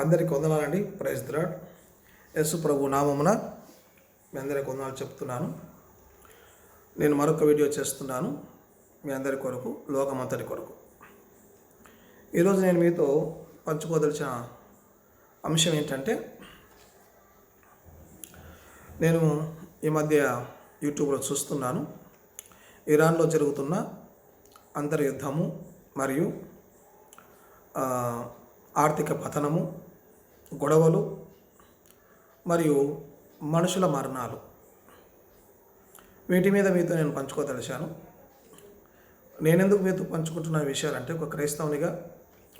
అందరికి వందనాలండి ప్రైజ్ ద్రాడ్ యశు ప్రభు నామమున మీ అందరికి వందనాలు చెప్తున్నాను. నేను మరొక వీడియో చేస్తున్నాను మీ అందరి కొరకు లోకమంతటి కొరకు. ఈరోజు నేను మీతో పంచుకోదలిచిన అంశం ఏంటంటే నేను ఈ మధ్య యూట్యూబ్లో చూస్తున్నాను. ఇరాన్లో జరుగుతున్న అంతర్యుద్ధము మరియు ఆర్థిక పతనము గొడవలు మరియు మనుషుల మరణాలు. వీటి మీద మీతో నేను పంచుకోదలిచాను. నేనెందుకు మీతో పంచుకుంటున్న విషయాలంటే ఒక క్రైస్తవునిగా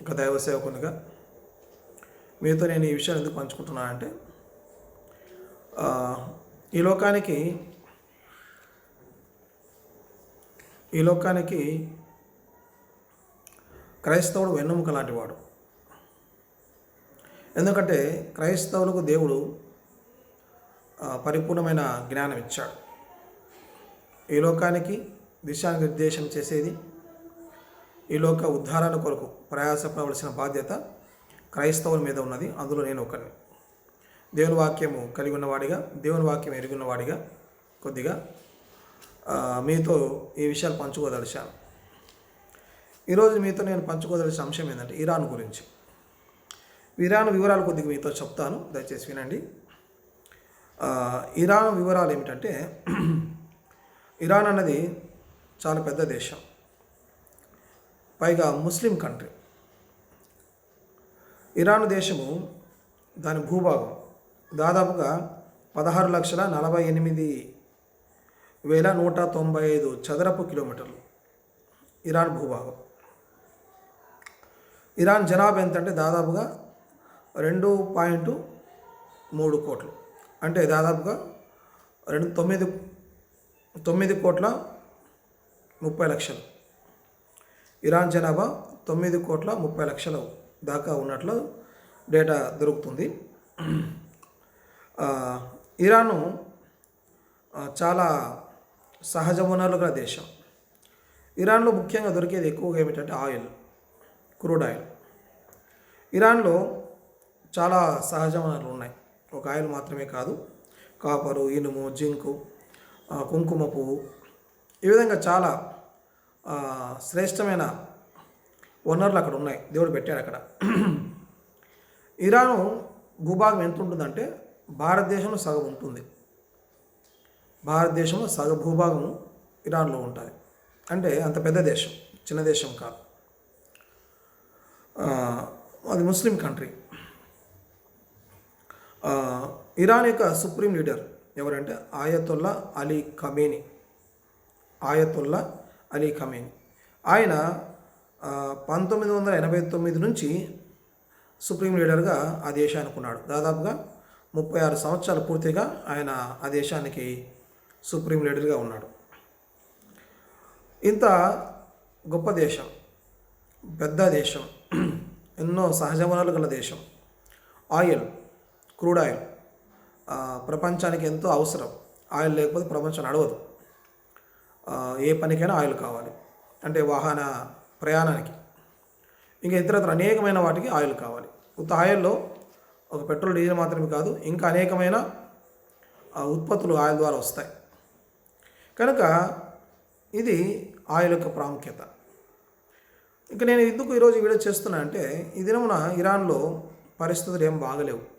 ఒక దైవ సేవకునిగా మీతో నేను ఈ విషయాలు ఎందుకు పంచుకుంటున్నానంటే ఈ లోకానికి ఈ లోకానికి క్రైస్తవుడు వెన్నెముక లాంటివాడు. ఎందుకంటే క్రైస్తవులకు దేవుడు పరిపూర్ణమైన జ్ఞానం ఇచ్చాడు. ఈ లోకానికి దిశానిర్దేశం చేసేది ఈ లోక ఉద్ధారణ కొరకు ప్రయాసపడవలసిన బాధ్యత క్రైస్తవుల మీద ఉన్నది. అందులో నేను ఒకరిని దేవుని వాక్యము కలిగి ఉన్నవాడిగా దేవుని వాక్యం ఎరుగున్నవాడిగా కొద్దిగా మీతో ఈ విషయాలు పంచుకోదలిచాను. ఈరోజు మీతో నేను పంచుకోదలిసిన అంశం ఏంటంటే ఇరాన్ గురించి. ఇరాన్ వివరాలు కొద్దిగా మీతో చెప్తాను దయచేసి వినండి. ఇరాన్ వివరాలు ఏమిటంటే ఇరాన్ అన్నది చాలా పెద్ద దేశం. పైగా ముస్లిం కంట్రీ. ఇరాన్ దేశము దాని భూభాగం దాదాపుగా పదహారు లక్షల నలభై ఎనిమిది వేల నూట తొంభై ఐదు చదరపు కిలోమీటర్లు ఇరాన్ భూభాగం. ఇరాన్ జనాభా ఎంతంటే దాదాపుగా రెండు పాయింట్ మూడు కోట్లు. అంటే దాదాపుగా రెండు తొమ్మిది తొమ్మిది కోట్ల ముప్పై లక్షలు. ఇరాన్ జనాభా తొమ్మిది కోట్ల ముప్పై లక్షల దాకా ఉన్నట్లు డేటా దొరుకుతుంది. ఇరాను చాలా సహజ వనరులు గల దేశం. ఇరాన్లో ముఖ్యంగా దొరికేది ఎక్కువగా ఏమిటంటే ఆయిల్ క్రూడ్ ఆయిల్. ఇరాన్లో చాలా సహజ వనరులు ఉన్నాయి. ఒక ఆయిల్ మాత్రమే కాదు కాపరు ఇనుము జింకు కుంకుమ పువ్వు ఈ విధంగా చాలా శ్రేష్టమైన వనరులు అక్కడ ఉన్నాయి. దేవుడు పెట్టాడు అక్కడ. ఇరాను భూభాగం ఎంత ఉంటుందంటే భారతదేశంలో సగం ఉంటుంది. భారతదేశంలో సగ భూభాగము ఇరాన్లో ఉంటుంది. అంటే అంత పెద్ద దేశం చిన్న దేశం కాదు. అది ముస్లిం కంట్రీ. ఇరాన్ యొక్క సుప్రీం లీడర్ ఎవరంటే Ayatollah Ali Khamenei. Ayatollah Ali Khamenei. ఆయన పంతొమ్మిది వందల ఎనభై తొమ్మిది నుంచి సుప్రీం లీడర్గా ఆ దేశానికి ఉన్నాడు దాదాపుగా ముప్పై ఆరు సంవత్సరాలు పూర్తిగా ఆయన ఆ దేశానికి సుప్రీం లీడర్గా ఉన్నాడు. ఇంత గొప్ప దేశం పెద్ద దేశం ఎన్నో సహజ వనరులు గల దేశం ఆయిల్ క్రూడ్ ఆయిల్. ప్రపంచానికి ఎంతో అవసరం. ఆయిల్ లేకపోతే ప్రపంచం నడవదు. ఏ పనికైనా ఆయిల్ కావాలి. అంటే వాహన ప్రయాణానికి. ఇంకా ఇతరత్ర అనేకమైన వాటికి ఆయిల్ కావాలి. ఉత్త ఆయిల్లో ఒక పెట్రోల్ డీజిల్ మాత్రమే కాదు ఇంకా అనేకమైన ఉత్పత్తులు ఆయిల్ ద్వారా వస్తాయి. కనుక ఇది ఆయిల్ యొక్క ప్రాముఖ్యత. ఇంకా నేను ఎందుకు ఈరోజు వీడియో చేస్తున్నా అంటే ఈ దినమున ఇరాన్లో పరిస్థితులు ఏం బాగలేవు.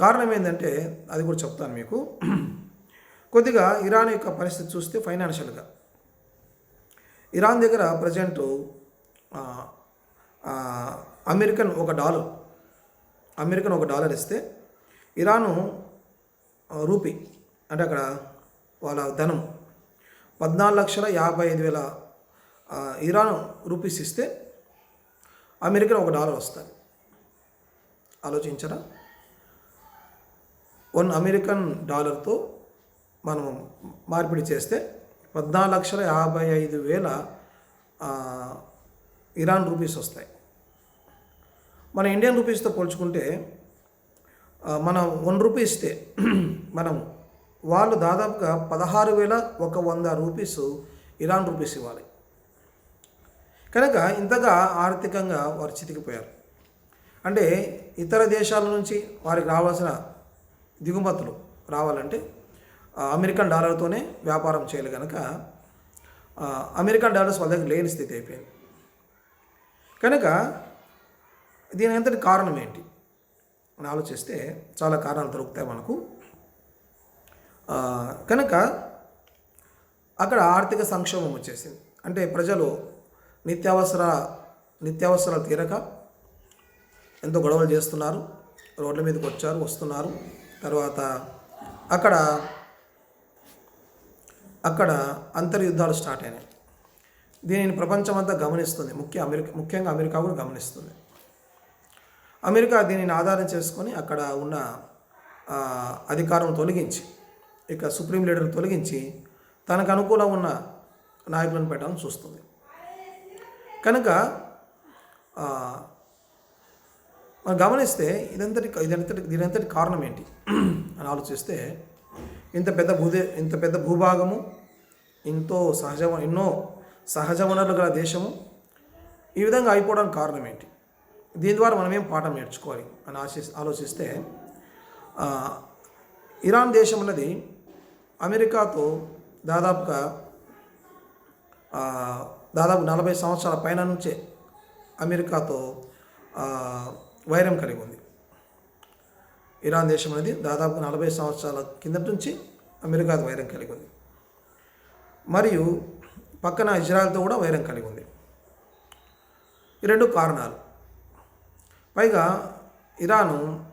కారణం ఏంటంటే అది కూడా చెప్తాను మీకు. కొద్దిగా ఇరాన్ యొక్క పరిస్థితి చూస్తే ఫైనాన్షియల్గా. ఇరాన్ దగ్గర ప్రజెంట్ అమెరికన్ ఒక డాలర్ అమెరికన్ ఒక డాలర్ ఇస్తే ఇరాను రూపీ అంటే అక్కడ వాళ్ళ ధనం పద్నాలుగు లక్షల యాభై ఐదు వేల ఇరాన్ రూపీస్ ఇస్తే అమెరికన్ ఒక డాలర్ వస్తుంది. ఆలోచించరా? వన్ అమెరికన్ డాలర్తో మనం మార్పిడి చేస్తే పద్నాలుగు లక్షల యాభై ఐదు వేల ఇరాన్ రూపీస్ వస్తాయి. మన ఇండియన్ రూపీస్తో పోల్చుకుంటే మనం వన్ రూపీ ఇస్తే మనం వాళ్ళు దాదాపుగా పదహారు వేల ఒక వంద రూపీస్ ఇరాన్ రూపీస్ ఇవ్వాలి. కనుక ఇంతగా ఆర్థికంగా వారు చితికిపోయారు. అంటే ఇతర దేశాల నుంచి వారికి రావాల్సిన దిగుమతులు రావాలంటే అమెరికన్ డాలర్తోనే వ్యాపారం చేయాలి కనుక అమెరికన్ డాలర్స్ వాళ్ళ దగ్గర లేని స్థితి అయిపోయింది. కనుక దీని అంతటి కారణం ఏంటి? అని ఆలోచిస్తే చాలా కారణాలు దొరుకుతాయి మనకు. కనుక అక్కడ ఆర్థిక సంక్షోభం వచ్చేసింది. అంటే ప్రజలు నిత్యావసర నిత్యావసరాలు తీరక ఎంతో గొడవలు చేస్తున్నారు. రోడ్ల మీదకి వచ్చారు వస్తున్నారు. తర్వాత అక్కడ అక్కడ అంతర్యుద్ధాలు స్టార్ట్ అయినాయి. దీనిని ప్రపంచమంతా గమనిస్తుంది. ముఖ్య అమెరికా ముఖ్యంగా అమెరికా కూడా గమనిస్తుంది. అమెరికా దీనిని ఆధారం చేసుకొని అక్కడ ఉన్న అధికారం తొలగించి ఇక సుప్రీం లీడర్ తొలగించి తనకు అనుకూలం ఉన్న నాయకులను పెట్టాలని చూస్తుంది. కనుక మనం గమనిస్తే ఇదంతటి ఇదంతటి దీనంతటి కారణం ఏంటి? అని ఆలోచిస్తే ఇంత పెద్ద భూదే ఇంత పెద్ద భూభాగము ఎంతో సహజ ఎన్నో సహజ వనరులు గల దేశము ఈ విధంగా అయిపోవడానికి కారణం ఏంటి? దీని ద్వారా మనం ఏం పాఠం నేర్చుకోవాలి? అని ఆశి ఆలోచిస్తే ఇరాన్ దేశం అన్నది అమెరికాతో దాదాపుగా దాదాపు నలభై సంవత్సరాల పైన నుంచే అమెరికాతో వైరం కలిగి ఉంది. ఇరాన్ దేశం అనేది దాదాపు నలభై సంవత్సరాల కిందటి నుంచి అమెరికాతో వైరం కలిగి ఉంది. మరియు పక్కన ఇజ్రాయెల్తో కూడా వైరం కలిగి ఉంది. ఈ రెండు కారణాలు. పైగా ఇరాను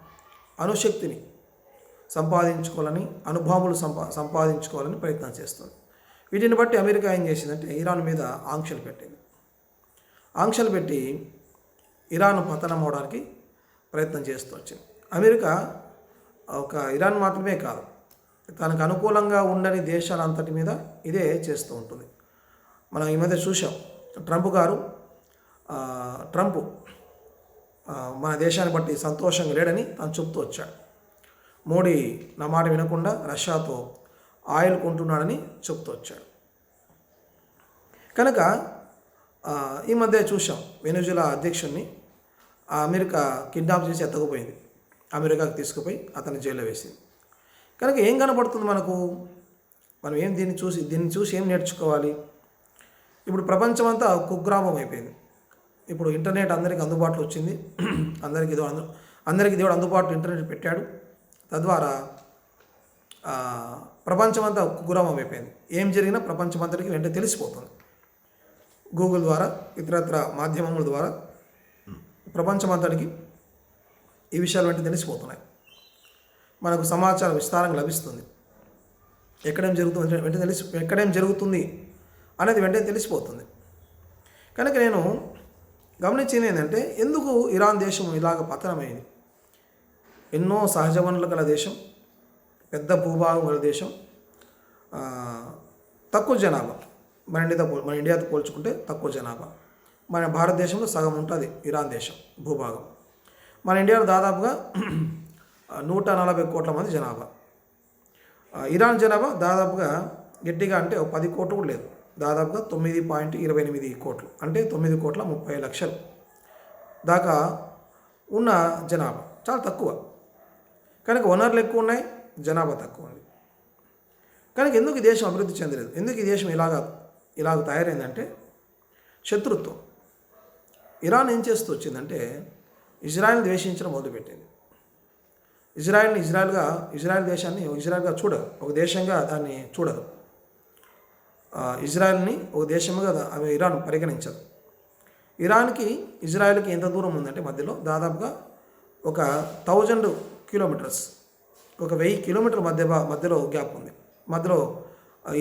అణుశక్తిని సంపాదించుకోవాలని అనుభవములు సంపా సంపాదించుకోవాలని ప్రయత్నం చేస్తుంది. వీటిని బట్టి అమెరికా ఏం చేసిందంటే ఇరాన్ మీద ఆంక్షలు పెట్టింది. ఆంక్షలు పెట్టి ఇరాన్ పతనం అవడానికి ప్రయత్నం చేస్తూ వచ్చింది. అమెరికా ఒక ఇరాన్ మాత్రమే కాదు తనకు అనుకూలంగా ఉండని దేశాలంతటి మీద ఇదే చేస్తూ ఉంటుంది. మనం ఈ మధ్య చూసాం ట్రంప్ గారు ట్రంప్ మన దేశాన్ని బట్టి సంతోషంగా లేడని తను చెప్తూ వచ్చాడు. మోడీ నా మాట వినకుండా రష్యాతో ఆయిల్ కొంటున్నాడని చెప్తూ వచ్చాడు. కనుక ఈ మధ్య చూసాం వెనుజులా అధ్యక్షుడిని అమెరికా కిడ్నాప్ చేసి ఎత్తకపోయింది. అమెరికాకు తీసుకుపోయి అతన్ని జైల్లో వేసింది. కనుక ఏం కనపడుతుంది మనకు? మనం ఏం దీన్ని చూసి దీన్ని చూసి ఏం నేర్చుకోవాలి? ఇప్పుడు ప్రపంచం అంతా కుగ్రామం అయిపోయింది. ఇప్పుడు ఇంటర్నెట్ అందరికీ అందుబాటులో వచ్చింది. అందరికీ దేవుడు అందు అందరికీ దేవుడు అందుబాటులో ఇంటర్నెట్ పెట్టాడు. తద్వారా ప్రపంచం ప్రపంచమంతా కుగ్రామం అయిపోయింది. ఏం జరిగినా ప్రపంచమంతటికి వెంటనే తెలిసిపోతుంది. గూగుల్ ద్వారా ఇతరత్ర మాధ్యమముల ద్వారా ప్రపంచమంతటికి ఈ విషయాలు వెంటనే తెలిసిపోతున్నాయి మనకు సమాచారం విస్తారంగా లభిస్తుంది. ఎక్కడేం జరుగుతుంది వెంటనే తెలిసి ఎక్కడేం జరుగుతుంది అనేది వెంటనే తెలిసిపోతుంది. కనుక నేను గమనించింది ఏంటంటే ఎందుకు ఇరాన్ దేశం ఇలాగ పతనమైంది? ఎన్నో సహజ వనరులు గల దేశం పెద్ద భూభాగం గల దేశం తక్కువ జనాభా. మన ఇండియాతో పోల్ మన ఇండియాతో పోల్చుకుంటే తక్కువ జనాభా. మన భారతదేశంలో సగం ఉంటుంది ఇరాన్ దేశం భూభాగం. మన ఇండియాలో దాదాపుగా నూట నలభై కోట్ల మంది జనాభా. ఇరాన్ జనాభా దాదాపుగా గట్టిగా అంటే పది కోట్లు కూడా లేదు. దాదాపుగా తొమ్మిది పాయింట్ ఇరవై ఎనిమిది కోట్లు అంటే తొమ్మిది కోట్ల ముప్పై లక్షలు దాకా ఉన్న జనాభా. చాలా తక్కువ. కనుక వనరులు ఎక్కువ ఉన్నాయి జనాభా తక్కువ ఉంది. కనుక ఎందుకు ఈ దేశం అభివృద్ధి చెందలేదు? ఎందుకు ఈ దేశం ఇలాగ ఇలాగ తయారైందంటే శత్రుత్వం. ఇరాన్ ఏం చేస్తూ వచ్చిందంటే ఇజ్రాయెల్ ద్వేషించడం మొదలుపెట్టింది. ఇజ్రాయెల్ని ఇజ్రాయెల్గా ఇజ్రాయెల్ దేశాన్ని ఇజ్రాయెల్గా చూడదు ఒక దేశంగా దాన్ని చూడదు ఇజ్రాయెల్ని ఒక దేశంగా అవి ఇరాన్ పరిగణించదు. ఇరాన్కి ఇజ్రాయెల్కి ఎంత దూరం ఉందంటే మధ్యలో దాదాపుగా ఒక థౌజండ్ కిలోమీటర్స్ ఒక వెయ్యి కిలోమీటర్ల మధ్య మధ్యలో గ్యాప్ ఉంది. మధ్యలో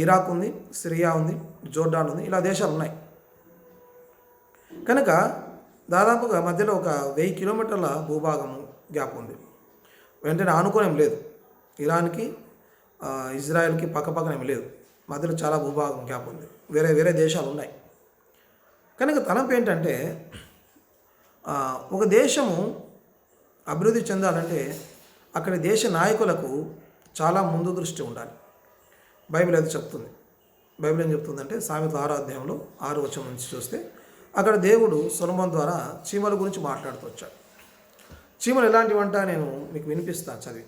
ఇరాక్ ఉంది సిరియా ఉంది జోర్డాన్ ఉంది ఇలా దేశాలు ఉన్నాయి. కనుక దాదాపుగా మధ్యలో ఒక వెయ్యి కిలోమీటర్ల భూభాగం గ్యాప్ ఉంది. వెంటనే ఆనుకోనేం లేదు. ఇరాన్కి ఇజ్రాయెల్కి పక్కపక్కనేం లేదు. మధ్యలో చాలా భూభాగం గ్యాప్ ఉంది. వేరే వేరే దేశాలు ఉన్నాయి. కనుక తలంపు ఏంటంటే ఒక దేశము అభివృద్ధి చెందాలంటే అక్కడి దేశ నాయకులకు చాలా ముందు దృష్టి ఉండాలి. బైబిల్ అది చెప్తుంది. బైబిల్ ఏం చెప్తుందంటే సామెత ఆరో అధ్యాయంలో ఆరు వచ్చం నుంచి చూస్తే అక్కడ దేవుడు సొలొమోన్ ద్వారా చీమల గురించి మాట్లాడుతూ వచ్చాడు. చీమలు ఎలాంటివంట నేను మీకు వినిపిస్తాను చదివి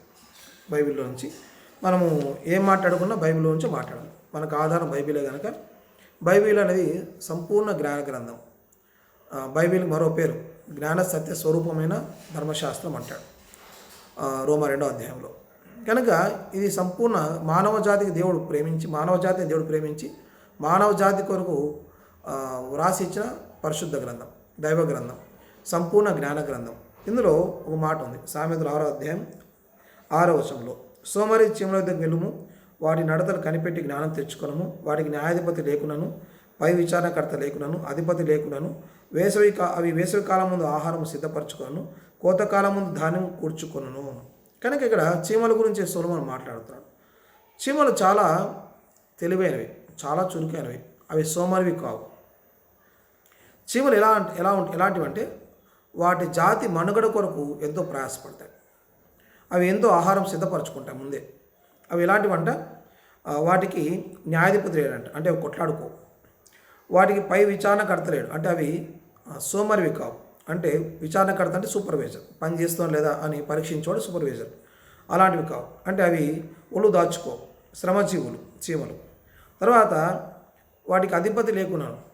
బైబిల్లో నుంచి. మనము ఏం మాట్లాడుకున్నా బైబిల్లో నుంచి మాట్లాడాలి మనకు ఆధారం బైబిలే కనుక బైబిల్ అనేది సంపూర్ణ జ్ఞాన గ్రంథం. బైబిల్ మరో పేరు జ్ఞాన సత్య స్వరూపమైన ధర్మశాస్త్రం అంటాడు. రోమ రోమా రెండో అధ్యాయంలో. కనుక ఇది సంపూర్ణ మానవ జాతికి దేవుడు ప్రేమించి మానవ జాతిని దేవుడు ప్రేమించి మానవ జాతి కొరకు వ్రాసి ఇచ్చిన పరిశుద్ధ గ్రంథం దైవ గ్రంథం సంపూర్ణ జ్ఞాన గ్రంథం. ఇందులో ఒక మాట ఉంది. సామెతలు ఆరో అధ్యాయం ఆరో వచనంలో సోమరి చీమల దగ్గర వెలుము వాటి నడతలు కనిపెట్టి జ్ఞానం తెచ్చుకొనము వాటికి న్యాయాధిపతి లేకునను పై విచారణకర్త లేకునను అధిపతి లేకునను వేసవి కా అవి వేసవి కాలం ముందు ఆహారం సిద్ధపరచుకొనను కోతకాలం ముందు ధాన్యం కూర్చుకొనను. కనుక ఇక్కడ చీమల గురించి సోలమని మాట్లాడుతున్నాడు. చీమలు చాలా తెలివైనవి చాలా చురుకైనవి. అవి సోమరివి కావు. చీమలు ఎలా ఎలా ఉంట ఎలాంటివి అంటే వాటి జాతి మనుగడ కొరకు ఎంతో ప్రయాసపడతాయి. అవి ఎంతో ఆహారం సిద్ధపరచుకుంటాయి ముందే. అవి ఎలాంటివంట వాటికి న్యాయాధిపతి లేడంట అంటే అవి కొట్లాడుకో. వాటికి పై విచారణకర్త లేడు అంటే అవి సోమరివి కావు. అంటే విచారణకర్త అంటే సూపర్వైజర్ పని చేస్తాం లేదా అని పరీక్షించేవాడు సూపర్వైజర్. అలాంటివి కావు. అంటే అవి ఒళ్ళు దాచుకో శ్రమజీవులు చీమలు. తర్వాత వాటికి అధిపతి లేకున్నాను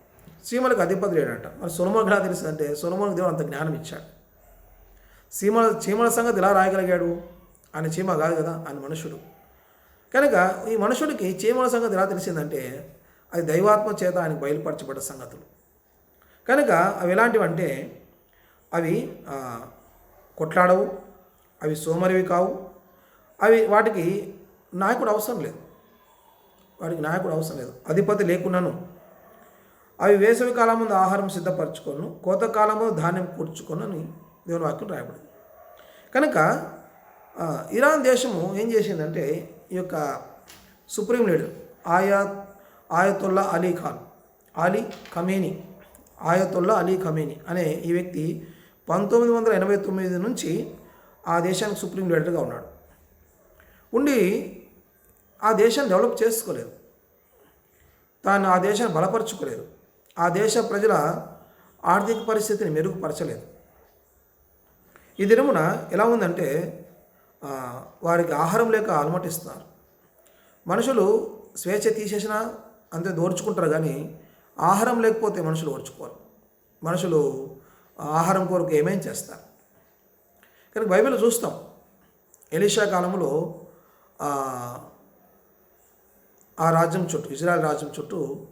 చీమలకు అధిపతి లేడంట. మరి సొలమోనికి ఎలా తెలుసు అంటే సొలమోనికి దేవుడు అంత జ్ఞానం ఇచ్చాడు. సీమల చీమల సంగతి ఎలా రాయగలిగాడు? ఆయన చీమ కాదు కదా ఆయన మనుషుడు. కనుక ఈ మనుషుడికి చీమల సంగతి ఎలా తెలిసిందంటే అది దైవాత్మ చేత ఆయనకు బయలుపరచబడ్డ సంగతులు. కనుక అవి ఎలాంటివంటే అవి కొట్లాడవు అవి సోమరివి కావు అవి వాటికి నాయకుడు అవసరం లేదు. వాటికి నాయకుడు అవసరం లేదు. అధిపతి లేకున్నాను అవి వేసవి కాలం ముందు ఆహారం సిద్ధపరచుకోను కోత కాలము ధాన్యం కూర్చుకొనని దేవుని వాక్యం రాయబడింది. కనుక ఇరాన్ దేశము ఏం చేసిందంటే ఈ యొక్క సుప్రీం లీడర్ ఆయా Ayatollah Ali Khan Ali Khamenei Ayatollah Ali Khamenei అనే ఈ వ్యక్తి పంతొమ్మిది వందల ఎనభై తొమ్మిది నుంచి ఆ దేశానికి సుప్రీం లీడర్గా ఉన్నాడు. ఉండి ఆ దేశాన్ని డెవలప్ చేసుకోలేదు. తాను ఆ దేశాన్ని బలపరచుకోలేదు. ఆ దేశ ప్రజల ఆర్థిక పరిస్థితిని మెరుగుపరచలేదు. ఈ దినమున ఎలా ఉందంటే వారికి ఆహారం లేక అలమటిస్తున్నారు. మనుషులు స్వేచ్ఛ తీసేసినా అంతే దోర్చుకుంటారు కానీ ఆహారం లేకపోతే మనుషులు ఓర్చుకోరు. మనుషులు ఆహారం కొరకు ఏమేం చేస్తారు? కానీ బైబిల్ చూస్తాం. ఎలీషా కాలంలో ఆ, రాజ్యం చుట్టూ ఇజ్రాయెల్ రాజ్యం చుట్టూ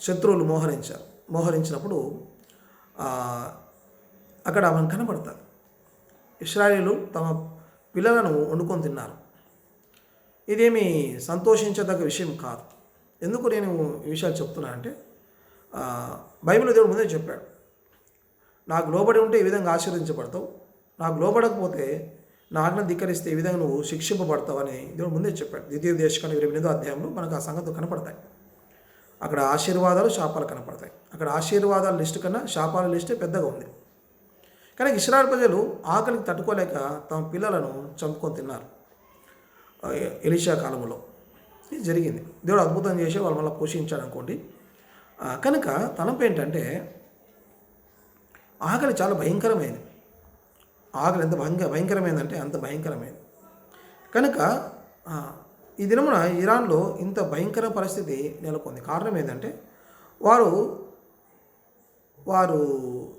శత్రువులు మోహరించారు మోహరించినప్పుడు అక్కడ మనకు కనబడతారు. ఇస్రాయేలు తమ పిల్లలను వండుకొని తిన్నారు. ఇదేమి సంతోషించదగ్గ విషయం కాదు. ఎందుకు నేను ఈ విషయాలు చెప్తున్నా అంటే బైబిల్ దేవుడు ముందే చెప్పాడు. నాకు లోబడి ఉంటే ఈ విధంగా ఆశీర్వదించబడతావు. నాకు లోబడకపోతే నా ఆజ్ఞ ధిక్కరిస్తే ఈ విధంగా నువ్వు శిక్షింపబడతావు అని దేవుడు ముందే చెప్పాడు. ద్వితీయ దేశకాన్ని ఇరవై ఎనిమిదో అధ్యాయంలో మనకు ఆ సంగతులు కనపడతాయి. అక్కడ ఆశీర్వాదాలు శాపాలు కనపడతాయి. అక్కడ ఆశీర్వాదాల లిస్టు కన్నా శాపాల లిస్టే పెద్దగా ఉంది. కానీ ఇస్రాయల్ ప్రజలు ఆకలికి తట్టుకోలేక తమ పిల్లలను చంపుకొని తిన్నారు. ఆ, కాలంలో. ఇది జరిగింది. దేవుడు అద్భుతం చేసి వాళ్ళు మళ్ళీ పోషించాడు అనుకోండి. కనుక తలంపు ఏంటంటే ఆకలి చాలా భయంకరమైంది. ఆకలి ఎంత భయంకర భయంకరమైందంటే అంత భయంకరమైంది. కనుక ఈ దినమున ఇరాన్లో ఇంత భయంకర పరిస్థితి నెలకొంది. కారణం ఏంటంటే వారు వారు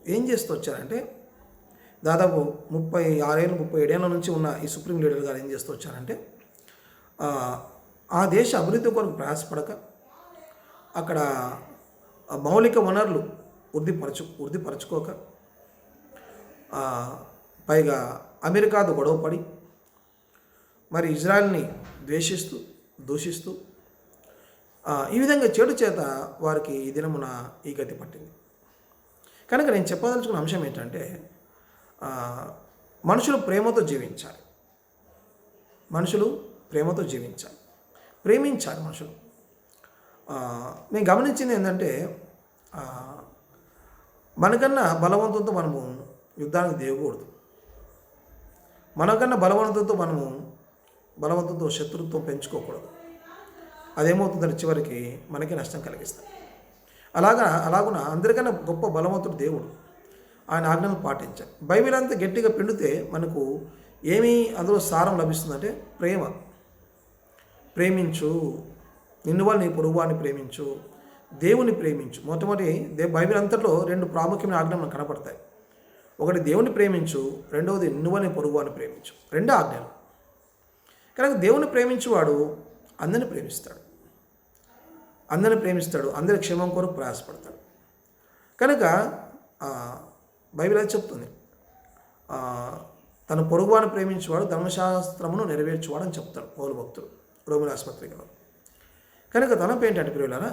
ఏం చేస్తూ వచ్చారంటే దాదాపు ముప్పై ఆరేళ్ళు ముప్పై ఏడేళ్ళ నుంచి ఉన్న ఈ సుప్రీం లీడర్ గారు ఏం చేస్తూ వచ్చారంటే ఆ, దేశ అభివృద్ధి కొరకు ప్రయాసపడక అక్కడ మౌలిక వనరులు వృద్ధిపరచు వృద్ధిపరచుకోక పైగా అమెరికాతో గొడవపడి మరి ఇజ్రాయెల్ని ద్వేషిస్తూ దూషిస్తూ ఈ విధంగా చెడు చేత వారికి ఈ దినమున ఈ గతి పట్టింది. కనుక నేను చెప్పదలుచుకున్న అంశం ఏంటంటే మనుషులు ప్రేమతో జీవించాలి. మనుషులు ప్రేమతో జీవించాలి. ప్రేమించాలి మనుషులు. నేను గమనించింది ఏంటంటే మనకన్నా బలవంతంతో మనము యుద్ధానికి దిగకూడదు. మనకన్నా బలవంతంతో మనము బలవంతంతో శత్రుత్వం పెంచుకోకూడదు. అదేమవుతుందంటే చివరికి మనకి నష్టం కలిగిస్తుంది అలాగా అలాగున అందరికన్నా గొప్ప బలవంతుడు దేవుడు. ఆయన ఆజ్ఞలను పాటించాలి. బైబిల్ అంతా గట్టిగా పిండితే మనకు ఏమీ అందులో సారం లభిస్తుందంటే ప్రేమ. ప్రేమించు. నిన్ను వాళ్ళు నీ పొరుగువాన్ని ప్రేమించు. దేవుని ప్రేమించు. మొట్టమొదటి దే బైబిల్ అంతట్లో రెండు ప్రాముఖ్యమైన ఆజ్ఞలు మనకు కనపడతాయి. ఒకటి దేవుని ప్రేమించు. రెండవది నిన్ను వాళ్ళని పొరుగువాన్ని ప్రేమించు. రెండు ఆజ్ఞలు. కనుక దేవుని ప్రేమించేవాడు అందరిని ప్రేమిస్తాడు. అందరిని ప్రేమిస్తాడు. అందరి క్షేమం కొరకు ప్రయాసపడతాడు. కనుక బైబిల్ అది చెప్తుంది. తన పొరుగువాను ప్రేమించేవాడు ధర్మశాస్త్రమును నెరవేర్చేవాడు అని చెప్తాడు పౌరు భక్తుడు రోమిల ఆసుపత్రికలో కనుక తలంపు ఏంటంటే ప్రియులారా?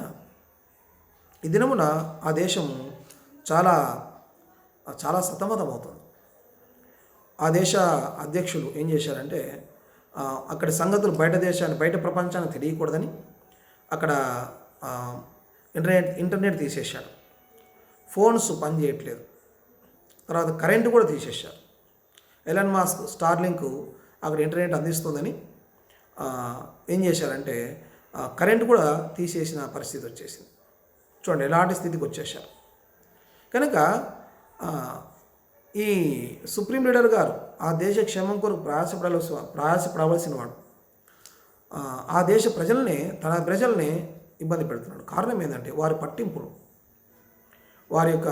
ఈ దినమున ఆ దేశం చాలా చాలా సతమతమవుతుంది. ఆ దేశ అధ్యక్షులు ఏం చేశారంటే అక్కడ సంగతులు బయట దేశాన్ని బయట ప్రపంచానికి తెలియకూడదని అక్కడ ఇంటర్నెట్ ఇంటర్నెట్ తీసేశాడు ఫోన్స్ పనిచేయట్లేదు తర్వాత కరెంటు కూడా తీసేశారు. ఎలన్ మాస్క్ స్టార్లింక్ అక్కడ ఇంటర్నెట్ అందిస్తుందని ఏం చేశారంటే కరెంటు కూడా తీసేసిన పరిస్థితి వచ్చేసింది. చూడండి ఎలాంటి స్థితికి వచ్చేసారు కనుక ఈ సుప్రీం లీడర్ గారు ఆ దేశ క్షేమం కొరకు ప్రయాసపడవలసి ప్రయాసపడవలసిన వాడు ఆ, దేశ ప్రజల్ని తన ప్రజల్ని ఇబ్బంది పెడుతున్నాడు. కారణం ఏంటంటే వారి పట్టింపులు వారి యొక్క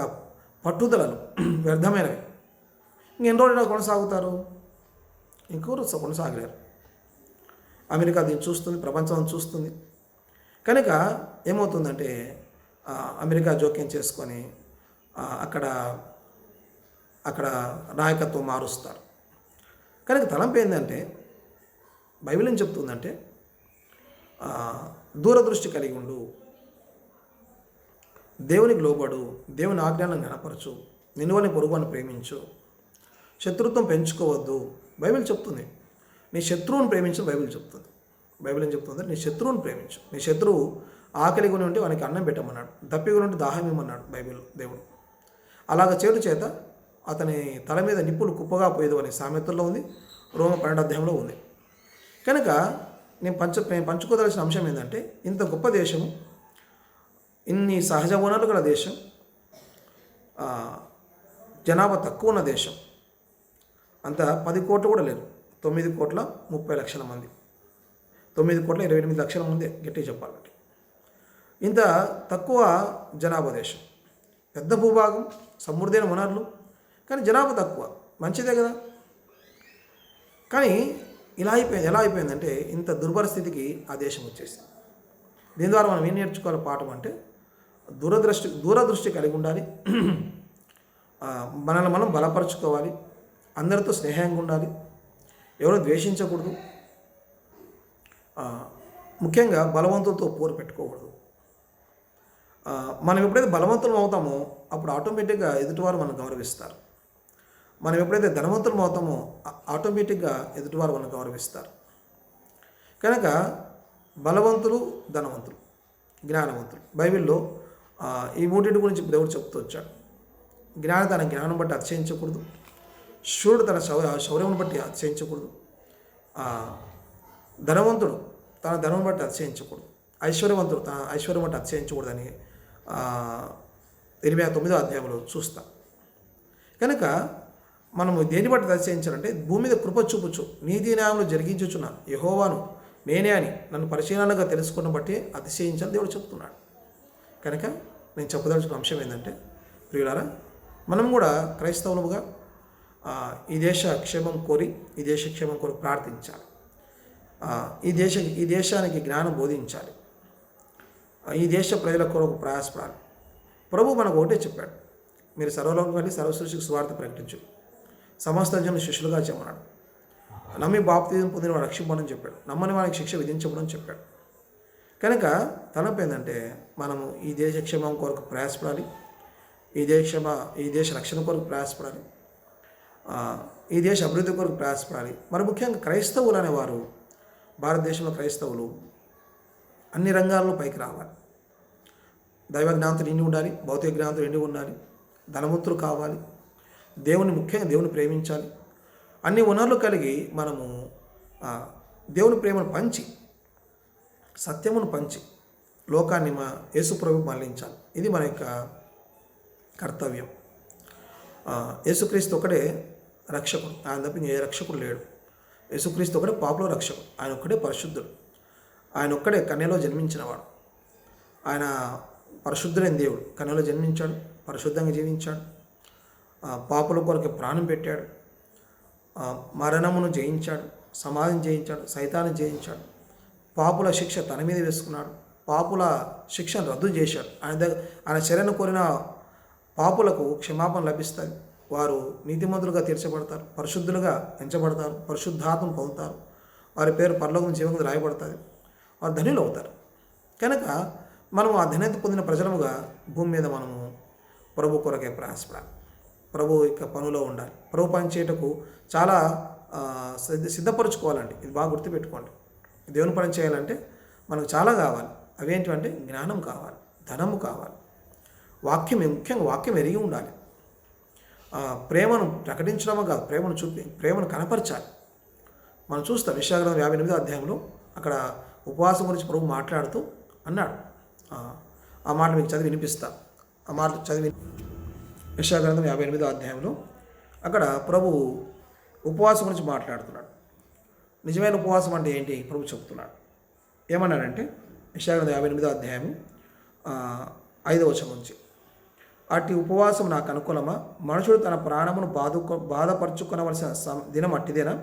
పట్టుదలలు వ్యర్థమైనవి. ఇంకెన్ని రోజులు కొనసాగుతారు? ఇంకెవరు కొనసాగలేరు. అమెరికా దీన్ని చూస్తుంది ప్రపంచం చూస్తుంది. కనుక ఏమవుతుందంటే అమెరికా జోక్యం చేసుకొని అక్కడ అక్కడ నాయకత్వం మారుస్తారు. కనుక తలంపు ఏంటంటే బైబిల్ ఏం చెప్తుందంటే దూరదృష్టి కలిగి ఉండు దేవునికి లోబడు దేవుని ఆజ్ఞానం కనపరచు నిన్నువని పొరుగుని ప్రేమించు శత్రుత్వం పెంచుకోవద్దు. బైబిల్ చెప్తుంది నీ శత్రువుని ప్రేమించు బైబిల్ చెప్తుంది. బైబిల్ ఏం చెప్తుంది నీ శత్రువుని ప్రేమించు. నీ శత్రువు ఆకలి కొని ఉంటే వానికి అన్నం పెట్టమన్నాడు దప్పి కొని ఉంటే దాహం ఇవ్వమన్నాడు బైబిల్ దేవుడు. అలాగ చేటు చేత అతని తల మీద నిప్పులు కుప్పగా పోయేది అనే సామెతల్లో ఉంది. రోమ పన్నెండు అధ్యాయంలో ఉంది. కనుక నేను పంచ నేను పంచుకోదలసిన అంశం ఏంటంటే ఇంత గొప్ప దేశము ఇన్ని సహజ వనరులు గల దేశం జనాభా తక్కువ ఉన్న దేశం అంత పది కోట్లు కూడా లేరు తొమ్మిది కోట్ల ముప్పై లక్షల మంది. తొమ్మిది కోట్ల ఇరవై ఎనిమిది లక్షల మంది గట్టి చెప్పాలంటే. ఇంత తక్కువ జనాభా దేశం పెద్ద భూభాగం సమృద్ధైన వనరులు కానీ జనాభా తక్కువ. మంచిదే కదా? కానీ ఇలా అయిపోయింది ఎలా అయిపోయిందంటే ఇంత దుర్భరస్థితికి ఆ దేశం వచ్చేసింది. దీని ద్వారా మనం ఏం నేర్చుకోవాలి పాఠం అంటే దూరదృష్టి దూరదృష్టి కలిగి ఉండాలి. మనల్ని మనం బలపరచుకోవాలి. అందరితో స్నేహంగా ఉండాలి. ఎవరు ద్వేషించకూడదు. ముఖ్యంగా బలవంతులతో పోరు పెట్టుకోకూడదు. మనం ఎప్పుడైతే బలవంతులం అవుతామో అప్పుడు ఆటోమేటిక్గా ఎదుటివారు మనం గౌరవిస్తారు. మనం ఎప్పుడైతే ధనవంతులు అవుతామో ఆటోమేటిక్గా ఎదుటివారు మనం గౌరవిస్తారు. కనుక బలవంతులు ధనవంతులు జ్ఞానవంతులు. బైబిల్లో ఈ మూడింటి గురించి దేవుడు చెప్తూ వచ్చాడు. జ్ఞానం తన జ్ఞానం బట్టి అతిశయించకూడదు. శూరుడు తన శౌ శౌర్యం బట్టి అతిశయించకూడదు. ధనవంతుడు తన ధనం బట్టి అతిశయించకూడదు. ఐశ్వర్యవంతుడు తన ఐశ్వర్యం బట్టి అతిశయించకూడదని ఇరవై తొమ్మిదో అధ్యాయంలో చూస్తాం. కనుక మనము దేని బట్టి దర్శించాలంటే భూమి మీద కృప చూపుచు నీతి న్యాయంలో జరిగించుచున్న యహోవాను నేనే అని నన్ను పరిశీలనగా తెలుసుకున్న బట్టి అతిశయించాలని దేవుడు చెప్తున్నాడు. కనుక నేను చెప్పదలుచుకున్న అంశం ఏంటంటే ప్రియులారా మనం కూడా క్రైస్తవులుగా ఈ దేశ క్షేమం కోరి ఈ దేశ క్షేమం కోరి ప్రార్థించాలి. ఈ దేశ ఈ దేశానికి జ్ఞానం బోధించాలి. ఈ దేశ ప్రజల కొరకు ప్రయాసపడాలి. ప్రభు మనకు ఒకటే చెప్పాడు. మీరు సర్వలోకం వెళ్ళి సర్వసృష్టికి స్వార్థ ప్రకటించు. సమస్త జనం శిష్యులుగా చెప్పన్నాడు నమ్మి బాప్తిజం పొందిన వాడు రక్షింపడని చెప్పాడు. నమ్మని వారికి శిక్ష విధించబడని చెప్పాడు. కనుక తలపు ఏంటంటే మనము ఈ దేశ క్షేమం కొరకు ప్రయాసపడాలి. ఈ దేశ ఈ దేశ రక్షణ కొరకు ప్రయాసపడాలి. ఈ దేశ అభివృద్ధి కొరకు ప్రయాసపడాలి. మరి ముఖ్యంగా క్రైస్తవులు అనేవారు భారతదేశంలో క్రైస్తవులు అన్ని రంగాల్లో పైకి రావాలి. దైవ జ్ఞానంతో నిండి ఉండాలి భౌతిక జ్ఞానంతో నిండి ఉండాలి ధనవంతులు కావాలి దేవుని ముఖ్యంగా దేవుని ప్రేమించాలి. అన్ని వనరులు కలిగి మనము దేవుని ప్రేమను పంచి సత్యమును పంచి లోకాన్ని మా యేసుప్రభు మళ్ళించాలి. ఇది మన యొక్క కర్తవ్యం. యేసుక్రీస్తు ఒకడే రక్షకుడు. ఆయన తప్ప ఏ రక్షకుడు లేడు. యేసుక్రీస్తు ఒకడే పాపులో రక్షకుడు. ఆయన ఒక్కడే పరిశుద్ధుడు. ఆయన ఒక్కడే కన్యలో జన్మించినవాడు ఆయన పరిశుద్ధుడైన దేవుడు. కన్యలో జన్మించాడు పరిశుద్ధంగా జీవించాడు. పాపుల కొరకు ప్రాణం పెట్టాడు. మరణమును జయించాడు. సమాధిని జయించాడు. సైతాన్ని జయించాడు. పాపుల శిక్ష తన మీద వేసుకున్నాడు. పాపుల శిక్షను రద్దు చేశాడు. ఆయన దగ్గర ఆయన చర్యను కోరిన పాపులకు క్షమాపణ లభిస్తుంది వారు నీతిమంతులుగా తీర్చబడతారు. పరిశుద్ధులుగా ఎంచబడతారు పరిశుద్ధాత్మ పొందుతారు. వారి పేరు పరలోకం జీవనం రాయబడుతుంది. వారు ధనులు అవుతారు. కనుక మనం ఆ ధన్యత పొందిన ప్రజలముగా భూమి మీద మనము ప్రభు కొరకే ప్రయాసపడాలి. ప్రభు యొక్క పనులో ఉండాలి. ప్రభు పనిచేయటకు చాలా సిద్ధపరచుకోవాలండి. ఇది బాగా గుర్తుపెట్టుకోండి. దేవుని పని చేయాలంటే మనకు చాలా కావాలి. అవేంటివంటే జ్ఞానం కావాలి ధనము కావాలి. వాక్యం ముఖ్యంగా వాక్యం ఎరిగి ఉండాలి. ప్రేమను ప్రకటించడమే కాదు ప్రేమను చూపి ప్రేమను కనపరచాలి. మనం చూస్తాం విశాఖ యాభై ఎనిమిదో అధ్యాయంలో అక్కడ ఉపవాసం గురించి ప్రభు మాట్లాడుతూ అన్నాడు. ఆ, ఆ మాట మీకు చదివి వినిపిస్తా. ఆ మాట చదివి యశాగ్రంథం యాభై ఎనిమిదో అధ్యాయంలో అక్కడ ప్రభు ఉపవాసం గురించి మాట్లాడుతున్నాడు. నిజమైన ఉపవాసం అంటే ఏంటి? ప్రభు చెప్తున్నాడు. ఏమన్నాడంటే యశాగ్రంథం యాభై ఎనిమిదో అధ్యాయం ఐదవ వచనం నుంచి. అట్టి ఉపవాసం నాకు అనుకూలమా? మనుషుడు తన ప్రాణమును బాధ బాధపరుచుకొనవలసిన సమ దినం అట్టిదేనా?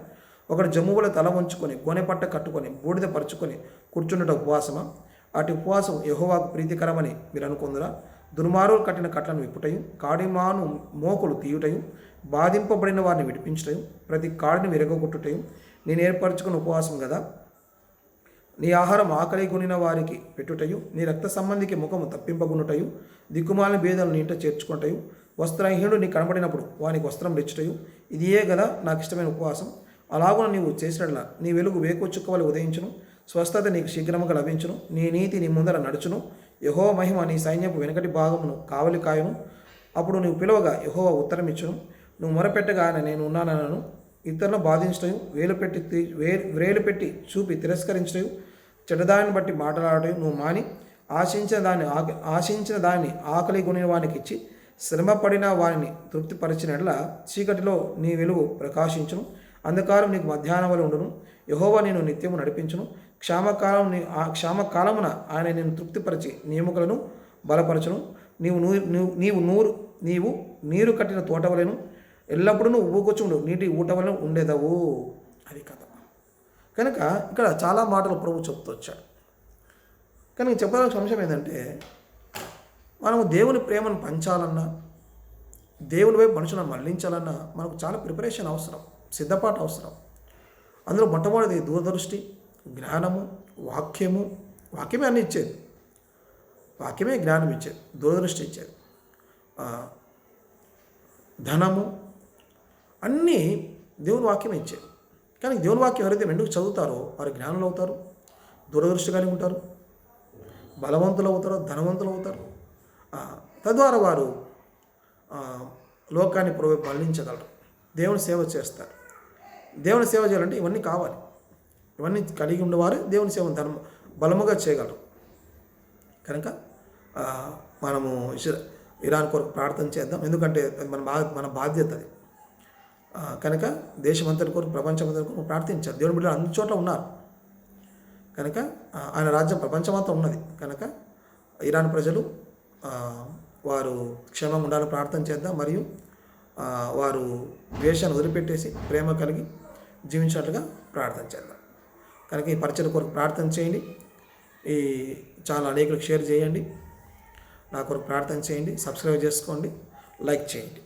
ఒకడు జమ్మువుల తల ఉంచుకొని గోనెపట్ట కట్టుకొని బూడిద పరుచుకొని కూర్చున్నట ఉపవాసమా? అటు ఉపవాసం యహోవాకు ప్రీతికరమని మీరు అనుకుందరా? దుర్మార్గులు కట్టిన కట్లను విప్పుటయు కాడిమాను మోకులు తీయుటయు బాధింపబడిన వారిని విడిపించటం ప్రతి కాడిని విరగొట్టుటయు నేను ఏర్పరచుకున్న ఉపవాసం కదా నీ ఆహారం ఆకలి కొనిన వారికి పెట్టుటయు నీ రక్త సంబంధికి ముఖము తప్పింపగునుటయు దిక్కుమాలిన భేదాలను నీట చేర్చుకుంటయు వస్త్రహీనుడు నీ కనబడినప్పుడు వానికి వస్త్రం రెచ్చుటయు ఇదియే కదా గదా నాకు ఇష్టమైన ఉపవాసం. అలాగున నీవు చేసినట్ల నీ వెలుగు వేకొచ్చుకోవాలి ఉదయించును స్వస్థత నీకు శీఘ్రముగా లభించును నీ నీతి నీ ముందర నడుచును యహో మహిమ నీ సైన్యపు వెనకటి భాగమును కావలికాయను. అప్పుడు నువ్వు పిలవగా యహో ఉత్తరం ఇచ్చును నువ్వు మొరపెట్టగా ఆయన నేను ఉన్నానను ఇతరులను బాధించటం వేలు పెట్టి వేలు వే వ్రేలు పెట్టి చూపి తిరస్కరించడం చెడ్డదాన్ని బట్టి మాట్లాడటం నువ్వు మాని ఆశించిన దాన్ని ఆక ఆశించిన దాన్ని ఆకలి కొనిన వానికి ఇచ్చి శ్రమపడిన వారిని తృప్తిపరిచినట్ల చీకటిలో నీ వెలుగు ప్రకాశించును. అంధకారం నీకు మధ్యాహ్నం వల్ల ఉండును. యహోవా నేను నిత్యము నడిపించును. క్షామకాలం ఆ క్షామకాలమున ఆయన నేను తృప్తిపరిచి నియమకులను బలపరచును. నీవు నూ- నీవు నీవు నూరు నీవు నీరు కట్టిన తోటవలను ఎల్లప్పుడూ నువ్వు ఊకొచ్చుండు. నీటి ఊట వలన ఉండేదవు అది కథ. కనుక ఇక్కడ చాలా మాటలు ప్రభు చెప్తూ వచ్చాడు. కానీ చెప్పాల్సిన అంశం ఏంటంటే మనము దేవుని ప్రేమను పంచాలన్నా దేవుని వైపు మనుషులను మళ్ళించాలన్నా మనకు చాలా ప్రిపరేషన్ అవసరం సిద్ధపాటు అవసరం. అందులో మొట్టమొదటిది దూరదృష్టి. జ్ఞానము వాక్యము వాక్యమే అన్ని ఇచ్చేది. వాక్యమే జ్ఞానం ఇచ్చేది దూరదృష్టి ఇచ్చేది. ధనము అన్నీ దేవుని వాక్యం ఇచ్చేది. కానీ దేవుని వాక్యం ఎవరైతే ఎందుకు చదువుతారో వారు జ్ఞానులు అవుతారు దూరదృష్టి కలిగి ఉంటారు బలవంతులు అవుతారు ధనవంతులు అవుతారు. తద్వారా వారు లోకాన్ని ప్రభు మళ్ళించగలరు. దేవుని సేవ చేస్తారు. దేవుని సేవ చేయాలంటే ఇవన్నీ కావాలి. ఇవన్నీ కలిగి ఉన్నవారు దేవుని సేవను ధర్మ బలముగా చేయగలరు. కనుక మనము ఇరాన్ కొరకు ప్రార్థన చేద్దాం. ఎందుకంటే అది మన బా మన బాధ్యత అది. కనుక దేశమంతటి కొరకు ప్రపంచమంతటి కొరకు ప్రార్థించారు దేవుని బిడ్డలు అన్ని చోట్ల ఉన్నారు. కనుక ఆయన రాజ్యం ప్రపంచమంతా ఉన్నది. కనుక ఇరాన్ ప్రజలు వారు క్షేమంగా ఉండాలని ప్రార్థన చేద్దాం. మరియు వారు ద్వేషాన్ని వదిలిపెట్టేసి ప్రేమ కలిగి జీవించినట్లుగా ప్రార్థన చేద్దాం. కనుక ఈ పరిచయం కొరకు ప్రార్థన చేయండి. ఈ చాలా అనేకులకు షేర్ చేయండి. నా కొరకు ప్రార్థన చేయండి. సబ్స్క్రైబ్ చేసుకోండి. లైక్ చేయండి.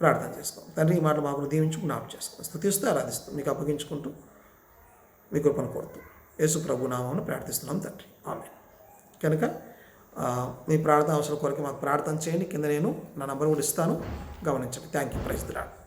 ప్రార్థన చేసుకోండి. తండ్రి ఈ మాట మాకు దీవించు జ్ఞాపం చేసుకోండి స్థుతిస్తూ ఆరాధిస్తూ మీకు అప్పగించుకుంటూ మీ కృపను కోరుతూ యేసు ప్రభు నామమును ప్రార్థిస్తున్నాం తండ్రి. ఆమె కనుక మీ ప్రార్థన అవసరం కొరకు మాకు ప్రార్థన చేయండి. కింద నేను నా నంబర్ కూడా ఇస్తాను. గమనించండి. Thank you praise దిరాడు